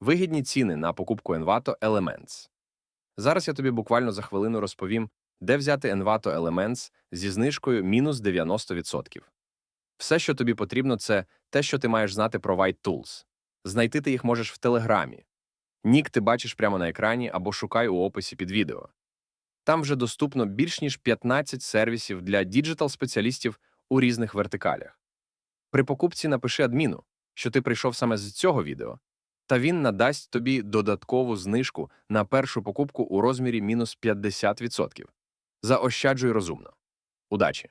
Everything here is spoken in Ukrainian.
Вигідні ціни на покупку Envato Elements. Зараз я тобі буквально за хвилину розповім, де взяти Envato Elements зі знижкою мінус 90%. Все, що тобі потрібно, це те, що ти маєш знати про White Tools. Знайти ти їх можеш в Телеграмі. Нік ти бачиш прямо на екрані або шукай у описі під відео. Там вже доступно більш ніж 15 сервісів для діджитал-спеціалістів у різних вертикалях. При покупці напиши адміну, що ти прийшов саме з цього відео, та він надасть тобі додаткову знижку на першу покупку у розмірі мінус 50%. Заощаджуй розумно. Удачі!